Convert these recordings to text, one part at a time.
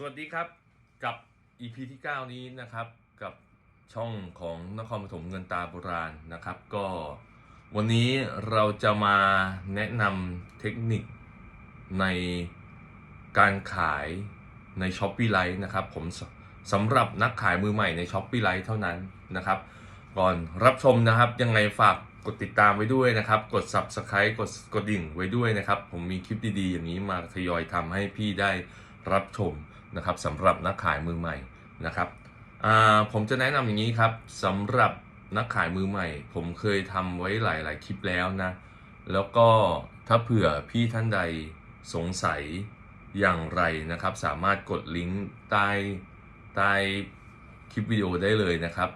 สวัสดีครับกับ EP ที่ 9 นี้นะครับกับช่องของนครปฐมเงินตาโบราณนะครับ ก็วันนี้เราจะมาแนะนำเทคนิคในการขายใน s h อ p e e Lite นะครับ ผมสสำหรับนักขายมือใหม่ใน s h อ p e e Lite เท่านั้นนะครับ ก่อนรับชมนะครับยังไงฝากกดติดตามไว้ด้วยนะครับ กด Subscribe กดกดดิ่งไว้ด้วยนะครับ ผมมีคลิปดีๆ อย่างนี้มาทยอยทำให้พี่ได้รับชม นะครับสำหรับนักขายมือใหม่นะครับผมจะแนะนำอย่างนี้ครับสำหรับนักขายมือใหม่ ผมเคยทำไว้หลาย ๆ คลิปแล้วนะ แล้วก็ถ้าเผื่อพี่ท่านใดสงสัยอย่างไรนะครับ สามารถกดลิงก์ใต้ใต้คลิปวิดีโอได้เลยนะครับ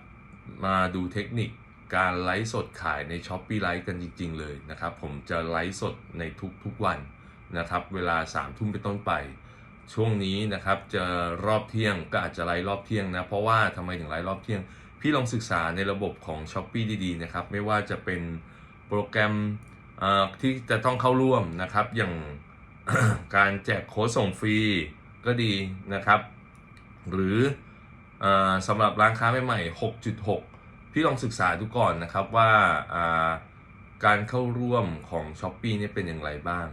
มาดูเทคนิคการไลฟ์สดขายใน s h อ p e e ไลฟ์กันจริง ๆ เลยนะครับ ผมจะไลฟ์สดในทุกๆวันนะครับ เวลา3ามทุ่มเป็นต้นไป ช่วงนี้นะครับจะรอบเที่ยงก็อาจจะไลฟ์รอบเที่ยงนะ เพราะว่าทำไมถึงไลฟ์รอบเที่ยง พี่ลองศึกษาในระบบของ s h อ p e e ดีๆนะครับ ไม่ว่าจะเป็นโปรแกรมที่จะต้องเข้าร่วมนะครับ อย่างการแจกโค้ดส่งฟรีก็ดีนะครับ หรืออสำหรับร้านค้าใหม่ๆ 6.6 พี่ลองศึกษาดูก่อนนะครับว่าการเข้าร่วมของ s h อ p e e นี่เป็นอย่างไรบ้าง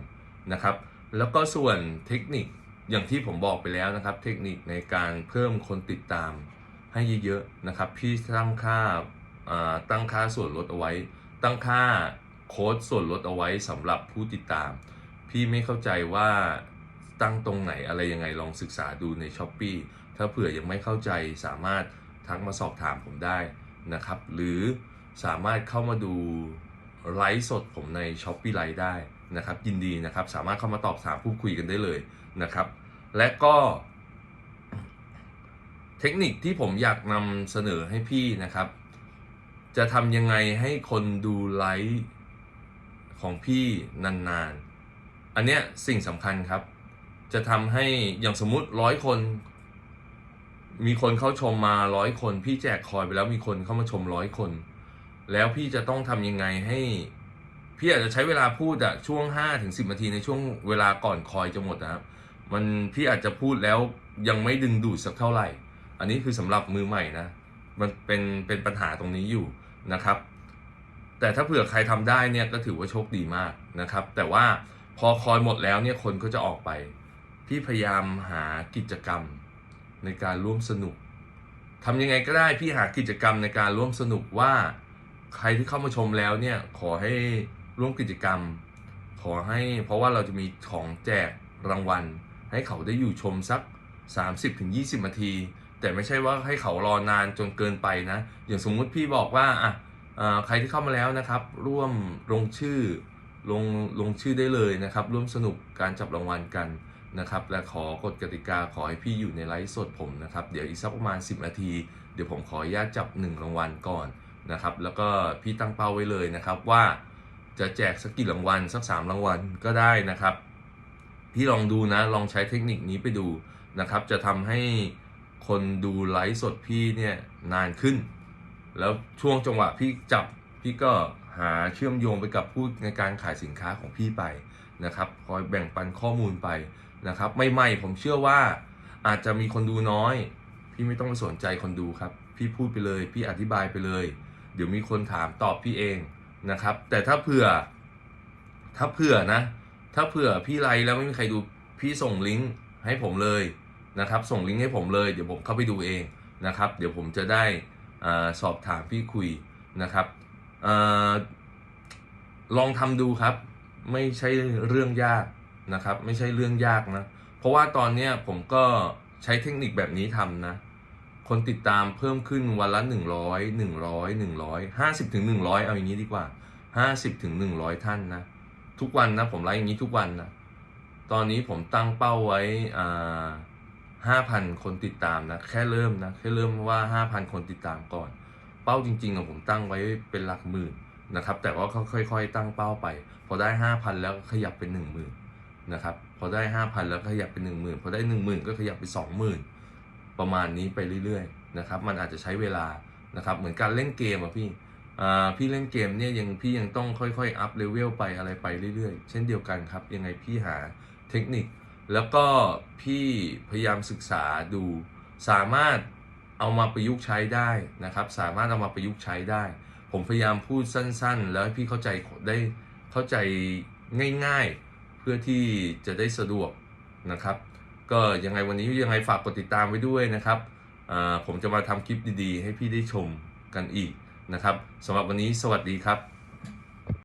นะครับ แล้วก็ส่วนเทคนิค อย่างที่ผมบอกไปแล้วนะครับ เทคนิคในการเพิ่มคนติดตามให้เยอะๆนะครับ พี่ตั้งค่าอ่าตั้งค่าส่วนลดเอาไว้ ตั้งค่าโค้ดส่วนลดเอาไว้สำหรับผู้ติดตาม พี่ไม่เข้าใจว่าตั้งตรงไหนอะไรยังไงลองศึกษาดูใน s h อ p e e ถ้าเผื่อยังไม่เข้าใจสามารถทักมาสอบถามผมได้นะครับ หรือสามารถเข้ามาดู ไลฟ์สดผมใน s h อ p e e ไลฟ์ได้นะครับ ยินดีนะครับ สามารถเข้ามาตอบถามพูดคุยกันได้เลยนะครับ และก็ เทคนิคที่ผมอยากนำเสนอให้พี่นะครับ จะทำยังไงให้คนดูไลฟ์ของพี่นานๆ อันเนี้ยสิ่งสำคัญครับ จะทำให้อย่างสมมุติร้อยคน มีคนเข้าชมมาร้อยคน พี่แจกคอยไปแล้วมีคนเข้ามาชมร้อยคน แล้วพี่จะต้องทำยังไงให้ พี่อาจจะใช้เวลาพูดอะช่วง5ถึง10นาทีในช่วงเวลาก่อนคอยจะหมดนะครับ มันพี่อาจจะพูดแล้วยังไม่ดึงดูดสักเท่าไหร่ อันนี้คือสำหรับมือใหม่นะ มันเป็นเป็นปัญหาตรงนี้อยู่นะครับ แต่ถ้าเผื่อใครทำได้เนี่ยก็ถือว่าโชคดีมากนะครับ แต่ว่าพอคอยหมดแล้วเนี่ยคนก็จะออกไปพี่พยายามหากิจกรรมในการร่วมสนุกทำยังไงก็ได้พี่หากิจกรรมในการร่วมสนุกว่า ใครที่เข้ามาชมแล้วเนี่ยขอให้ร่วมกิจกรรม ขอให้เพราะว่าเราจะมีของแจกรางวัล ให้เขาได้อยู่ชมสัก 30-20 นาที แต่ไม่ใช่ว่าให้เขารอนานจนเกินไปนะ อย่างสมมุติพี่บอกว่าอะอ่าใครที่เข้ามาแล้วนะครับ ร่วมลงชื่อลงลงชื่อได้เลยนะครับ ร่วมสนุกการจับรางวัลกันนะครับ และขอกฎกติกาขอให้พี่อยู่ในไลฟ์สดผมนะครับ เดี๋ยวอีกสักประมาณ 10 นาที เดี๋ยวผมขออนุญาตจับ 1 รางวัลก่อน นะครับ แล้วก็พี่ตั้งเป้าไว้เลยนะครับว่าจะแจกสักกี่รางวัลสัก3รางวัลก็ได้นะครับ พี่ลองดูนะลองใช้เทคนิคนี้ไปดูนะครับ จะทำให้คนดูไลฟ์สดพี่เนี่ยนานขึ้น แล้วช่วงจังหวะพี่จับพี่ก็หาเชื่อมโยงไปกับผู้ในการขายสินค้าของพี่ไปนะครับคอยแบ่งปันข้อมูลไปนะครับไม่ไม่ผมเชื่อว่าอาจจะมีคนดูน้อย พี่ไม่ต้องไปสนใจคนดูครับ พี่พูดไปเลย พี่อธิบายไปเลย เดี๋ยวมีคนถามตอบพี่เองนะครับ แต่ถ้าเผื่อ ถ้าเผื่อนะ ถ้าเผื่อพี่ไลฟ์แล้วไม่มีใครดูพี่ส่งลิงก์ให้ผมเลยนะครับ ส่งลิงก์ให้ผมเลยเดี๋ยวผมเข้าไปดูเองนะครับ เดี๋ยวผมจะได้อาสอบถามพี่คุยนะครับอาลองทำดูครับ ไม่ใช่เรื่องยากนะครับ ไม่ใช่เรื่องยากนะ เพราะว่าตอนเนี้ผมก็ใช้เทคนิคแบบนี้ทำนะ คนติดตามเพิ่มขึ้นวันละ 100 100 100 50ถึง100 เอาอย่างนี้ดีกว่า 50ถึง100 ท่านนะ ทุกวันนะ ผมไลฟ์อย่างนี้ทุกวันนะ ตอนนี้ผมตั้งเป้าไว้อ่าห้าพันคนติดตามนะ แค่เริ่มนะ แค่เริ่มว่าห้าพันคนติดตามก่อน เป้าจริงๆอะผมตั้งไว้เป็นหลักหมื่นนะครับ แต่ว่าเขาค่อยๆ ตั้งเป้าไป พอได้ห้าพันแล้วขยับเป็นหนึ่งหมื่นนะครับ พอได้ห้าพันแล้วขยับเป็นหนึ่งหมื่นพอได้หนึ่งหมื่นก็ขยับเป็นสองหมื่น ประมาณนี้ไปเรื่อยๆนะครับมันอาจจะใช้เวลานะครับเหมือนการเล่นเกมอะพี่อ่าพี่เล่นเกมเนี่ยยังพี่ยังต้องค่อยๆอัพเลเวลไปอะไรไปเรื่อยๆ เช่นเดียวกันครับ ยังไงพี่หาเทคนิค แล้วก็พี่พยายามศึกษาดูสามารถเอามาประยุกต์ใช้ได้นะครับ สามารถเอามาประยุกต์ใช้ได้ ผมพยายามพูดสั้นๆ แล้วให้พี่เข้าใจได้เข้าใจง่ายๆ เพื่อที่จะได้สะดวกนะครับ ก็ยังไงวันนี้ยังไงฝากกดติดตามไว้ด้วยนะครับอ่าผมจะมาทำคลิปดีๆ ให้พี่ได้ชมกันอีกนะครับสำหรับวันนี้สวัสดีครับ